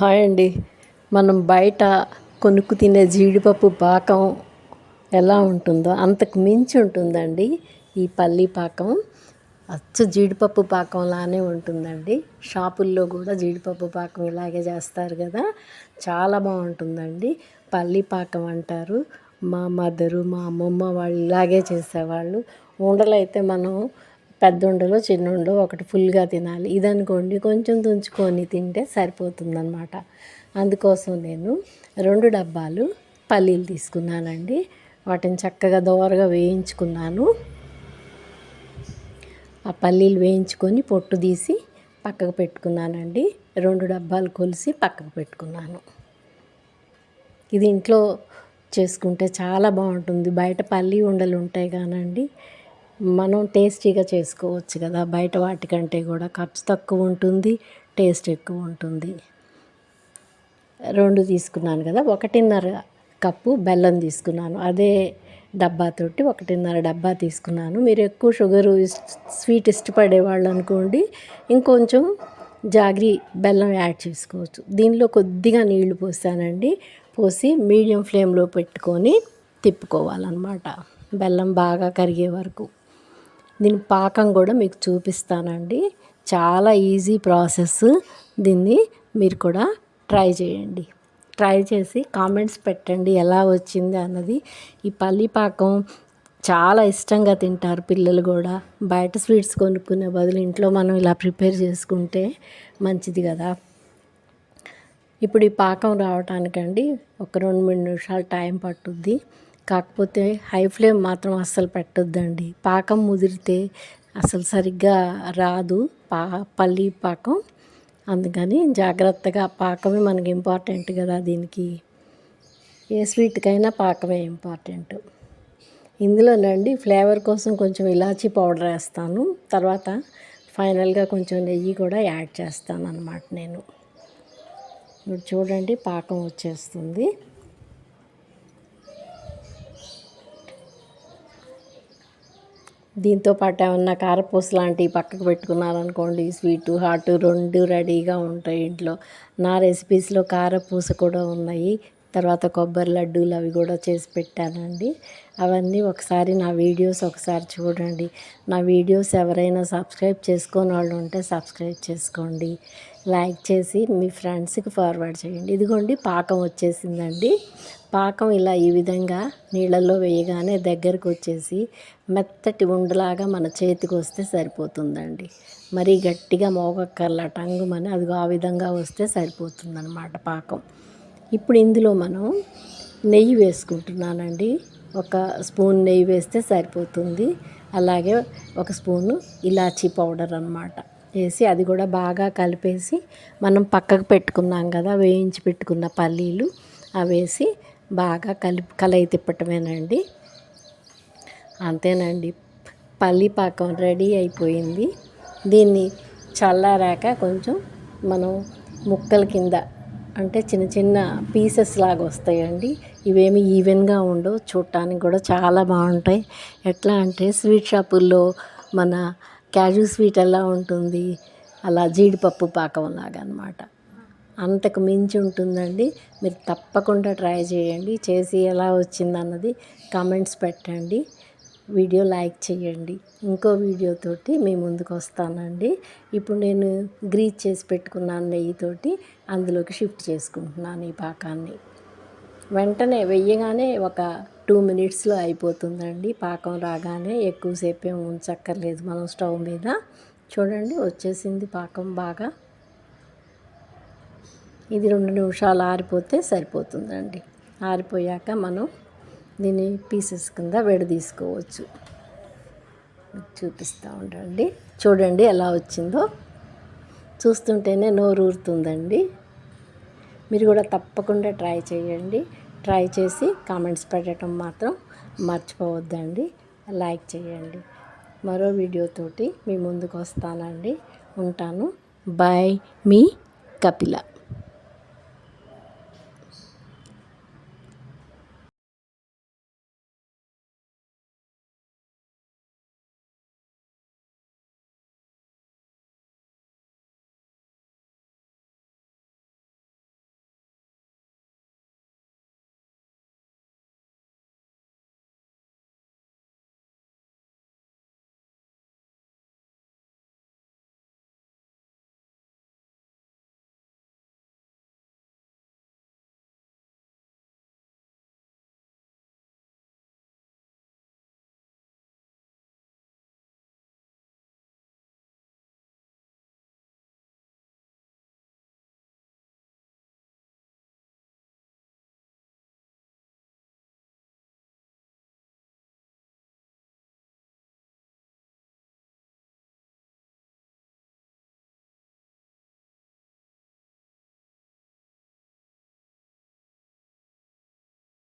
Hi అండి. మనం బయట కొనుక్కు తినే జీడిపప్పు పాకం ఎలా ఉంటుందో అంతకు మించి ఉంటుందండి ఈ పల్లి పాకం. అచ్చు జీడిపప్పు పాకంలానే ఉంటుందండి. షాపుల్లో కూడా జీడిపప్పు పాకం ఇలాగే చేస్తారు కదా. చాలా బాగుంటుందండి. పల్లి పాకం అంటారు. మా మదరు మా అమ్మమ్మ వాళ్ళు ఇలాగే చేసేవాళ్ళు. ఉండలైతే మనం పెద్ద ఉండలు చిన్న ఉండలు ఒకటి ఫుల్గా తినాలి. ఇదనుకోండి కొంచెం తుంచుకొని తింటే సరిపోతుందనమాట అందుకోసం నేను రెండు డబ్బాలు పల్లీలు తీసుకున్నానండి. వాటిని చక్కగా దోరగా వేయించుకున్నాను. ఆ పల్లీలు వేయించుకొని పొట్టు తీసి పక్కకు పెట్టుకున్నానండి. రెండు డబ్బాలు కొలిసి పక్కకు పెట్టుకున్నాను. ఇది ఇంట్లో చేసుకుంటే చాలా బాగుంటుంది. బయట పల్లి ఉండలు ఉంటాయి కానండి. మనం టేస్టీగా చేసుకోవచ్చు కదా. బయట వాటికంటే కూడా ఖర్చు తక్కువ ఉంటుంది టేస్ట్ ఎక్కువ ఉంటుంది. రెండు తీసుకున్నాను కదా. ఒకటిన్నర కప్పు బెల్లం తీసుకున్నాను. అదే డబ్బాతోటి ఒకటిన్నర డబ్బా తీసుకున్నాను. మీరు ఎక్కువ షుగర్ స్వీట్ ఇష్టపడే వాళ్ళు అనుకోండి ఇంకొంచెం జాగ్రీ బెల్లం యాడ్ చేసుకోవచ్చు. దీనిలో కొద్దిగా నీళ్ళు పోసానండి. పోసి మీడియం ఫ్లేమ్లో పెట్టుకొని తిప్పుకోవాలన్నమాట. బెల్లం బాగా కరిగే వరకు. దీని పాకం కూడా మీకు చూపిస్తానండి. చాలా ఈజీ ప్రాసెస్ దీన్ని మీరు కూడా ట్రై చేయండి. ట్రై చేసి కామెంట్స్ పెట్టండి ఎలా వచ్చింది అన్నది. ఈ పల్లి పాకం చాలా ఇష్టంగా తింటారు పిల్లలు కూడా. బయట స్వీట్స్ కొనుక్కునే బదులు ఇంట్లో మనం ఇలా ప్రిపేర్ చేసుకుంటే మంచిది కదా. ఇప్పుడు ఈ పాకం రావటానికండి ఒక రెండు మూడు నిమిషాలు టైం పట్టుద్ది. కాకపోతే హై ఫ్లేమ్ మాత్రం అస్సలు పెట్టొద్దండి. పాకం ముదిరితే అసలు సరిగ్గా రాదు. పా పల్లి పాకం. అందుకని జాగ్రత్తగా పాకమే మనకి ఇంపార్టెంట్ కదా దీనికి. ఏ స్వీట్కైనా పాకమే ఇంపార్టెంట్ ఇందులోనండి ఫ్లేవర్ కోసం కొంచెం ఇలాచీ పౌడర్ వేస్తాను. తర్వాత ఫైనల్గా కొంచెం నెయ్యి కూడా యాడ్ చేస్తాను అనమాట నేను. ఇప్పుడు చూడండి పాకం వచ్చేస్తుంది. దీంతో పాటు ఏమన్నా కారపూస లాంటివి పక్కకు పెట్టుకున్నారనుకోండి స్వీటు హాట్ రెండు రెడీగా ఉంటాయి ఇంట్లో. నా రెసిపీస్లో కారపూస కూడా ఉన్నాయి. తర్వాత కొబ్బరి లడ్డూలు అవి కూడా చేసి పెట్టానండి. అవన్నీ ఒకసారి నా వీడియోస్ ఒకసారి చూడండి. నా వీడియోస్ ఎవరైనా సబ్స్క్రైబ్ చేసుకొని వాళ్ళు ఉంటే సబ్స్క్రైబ్ చేసుకోండి. లైక్ చేసి మీ ఫ్రెండ్స్కి ఫార్వర్డ్ చేయండి. ఇదిగోండి పాకం వచ్చేసిందండి. పాకం ఇలా ఈ విధంగా నీళ్ళల్లో వేయగానే దగ్గరకు వచ్చేసి మెత్తటి ఉండలాగా మన చేతికి వస్తే సరిపోతుందండి. మరీ గట్టిగా మోగక్కర్ల టంగుమని అది ఆ విధంగా వస్తే సరిపోతుందన్నమాట పాకం. ఇప్పుడు ఇందులో మనం నెయ్యి వేసుకుంటున్నానండి. ఒక స్పూన్ నెయ్యి వేస్తే సరిపోతుంది. అలాగే ఒక స్పూను ఇలాచీ పౌడర్ అనమాట వేసి అది కూడా బాగా కలిపేసి మనం పక్కకు పెట్టుకున్నాం కదా వేయించి పెట్టుకున్న పల్లీలు అవి వేసి బాగా కలిపి కలయి తిప్పటమేనండి. అంతేనండి. పల్లి పాకం రెడీ అయిపోయింది. దీన్ని చల్లారాక కొంచెం మనం ముక్కల కింద అంటే చిన్న చిన్న పీసెస్ లాగా వస్తాయండి. ఇవేమి ఈవెన్గా ఉండవు చూడటానికి కూడా చాలా బాగుంటాయి. ఎట్లా అంటే స్వీట్ షాపుల్లో మన క్యాజు స్వీట్ ఎలా ఉంటుంది? అలా జీడిపప్పు పాకం లాగా అనమాట అంతకు మించి ఉంటుందండి. మీరు తప్పకుండా ట్రై చేయండి. చేసి ఎలా వచ్చిందన్నది కామెంట్స్ పెట్టండి. వీడియో లైక్ చేయండి. ఇంకో వీడియోతోటి మీ ముందుకు వస్తానండి. ఇప్పుడు నేను గ్రీజ్ చేసి పెట్టుకున్నాను నెయ్యితోటి అందులోకి షిఫ్ట్ చేసుకుంటున్నాను ఈ పాకాన్ని. వెంటనే వెయ్యగానే ఒక టూ మినిట్స్లో అయిపోతుందండి. పాకం రాగానే ఎక్కువసేపు ఏమి ఉంచక్కర్లేదు మనం స్టవ్ మీద. చూడండి వచ్చేసింది పాకం బాగా. ఇది రెండు నిమిషాలు ఆరిపోతే సరిపోతుందండి. ఆరిపోయాక మనం దీన్ని పీసెస్ కింద విడదీసుకోవచ్చు. చూపిస్తూ ఉండండి. చూడండి ఎలా వచ్చిందో. చూస్తుంటేనే నోరు ఊరుతుందండి మీరు కూడా తప్పకుండా ట్రై చేయండి. ట్రై చేసి కామెంట్స్ పెట్టడం మాత్రం మర్చిపోవద్దండి. లైక్ చేయండి. మరో వీడియోతోటి మీ ముందుకు వస్తానండి. ఉంటాను. బాయ్. మీ కపిల.